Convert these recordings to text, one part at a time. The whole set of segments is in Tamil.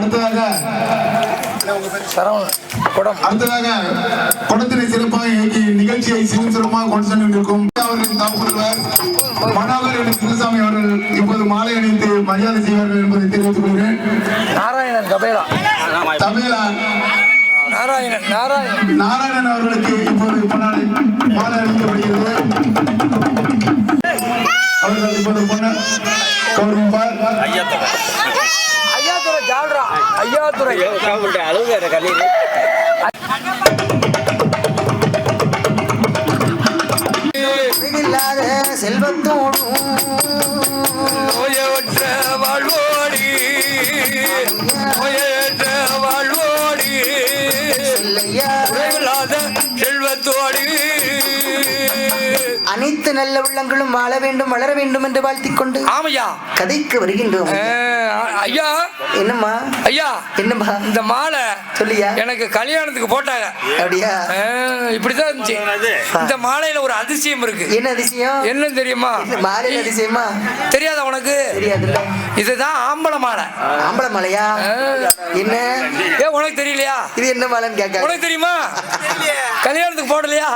அடுத்ததாக அடுத்ததாக குடத்தினை சிறப்பாக இயக்கி நிகழ்ச்சியை சிறப்பாக கொண்டு சென்றிருக்கும் அவர்களின் தாக்குதல்வர் மனோகர் என்ற சின்னசாமி அவர்கள் இப்போது மாலை அணிந்து மரியாதை செய்வார்கள் என்பதை தெரிவித்துக் கொள்கிறேன். நாராயணன் கபேலா. தமிழா நாராயணன் நாராயணன். நாராயணன் அவர்களுக்கு இப்போது பொன்னாடை மாலை அணிக்கப்படுகிறது. அவர்கள் இப்போது பொன்ன ஐயாத்துறை ஜால்ரா ஐயாத்துறை இல்லாத செல்வத்தோடும் நோயற்ற வாழ்வோடி நோயற்ற வாழ்வோடி. குறைவில்லாத செல்வத்தோடி. அனைத்து நல்ல உள்ளங்களும் வாழ வேண்டும் வளர வேண்டும் என்று வாழ்த்திக் கொண்டு ஆமையா? கதைக்கு வருகின்றோம். ஐயா. என்னம்மா? ஐயா என்னம்மா? இந்த மாலை சொல்லியா எனக்கு கல்யாணத்துக்கு போட்டாங்க. அப்படியா? இப்படிதான் இருந்துச்சு. இந்த மாலையில ஒரு அதிசயம் இருக்கு. என்ன அதிசயம்? என்ன தெரியுமா? இந்த மாலையில் அதிசயமா? தெரியாதா உனக்கு? தெரியாதுல்ல. இதுதான் ஆம்பளை மாலை. ஆம்பளை மலையா. என்ன? ஏ உனக்கு தெரியலையா? இது என்ன மாலைன்னு கேட்க உனக்கு தெரியுமா? போடலையா?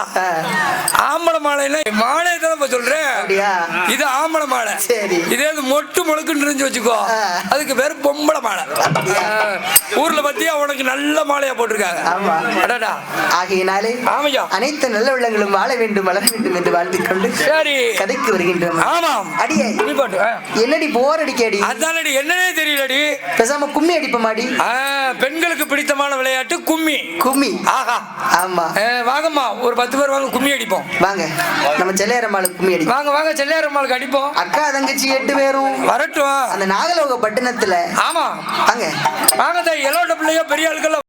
ஆம்பளை மாலைன்னா மாலை இப்ப சொல்றேன் அப்படியா? இது ஆம்பளை மாலை. சரி. இதே இது மொட்டு முழுக்குன்னு இருந்து வச்சுக்கோ. ஆ. அதுக்கு பேரு பொம்பளை மாலை. ஆ. ஊர்ல பத்தியா உனக்கு நல்ல மாலையா போட்டிருக்காங்க. ஆமா. அடடா. ஆகையினாலே ஆமையா. அனைத்து நல்ல உள்ளங்களும் வாழ வேண்டும் வளர வேண்டும் என்று வாழ்த்திக் கொண்டு சரி. கதைக்கு வருகின்றோம். ஆமாம். அடியே. என்னடி போர் அடிக்கடி? அதானடி என்னன்னே தெரியலடி. பேசாம கும்மி அடிப்பமாடி? பெண்களுக்கு பிடித்தமான விளையாட்டு கும்மி. கும்மி. ஆஹா. ஆமா. வாங்கம்மா ஒரு பத்து பேர் வாங்க கும்மி அடிப்போம். வாங்க. நம்ம செல்லையரம்மாளுக்கு கும்மி அடி வாங்க வாங்க செல்லையாரம்மாளுக்கு அடிப்போம். அக்கா தங்கச்சி எட்டு பேரும். வரட்டும். அந்த நாகலோக பட்டணத்துல ஆமா. வாங்க. வாங்க பிள்ளையோ பெரிய ஆளுக்கெல்லாம்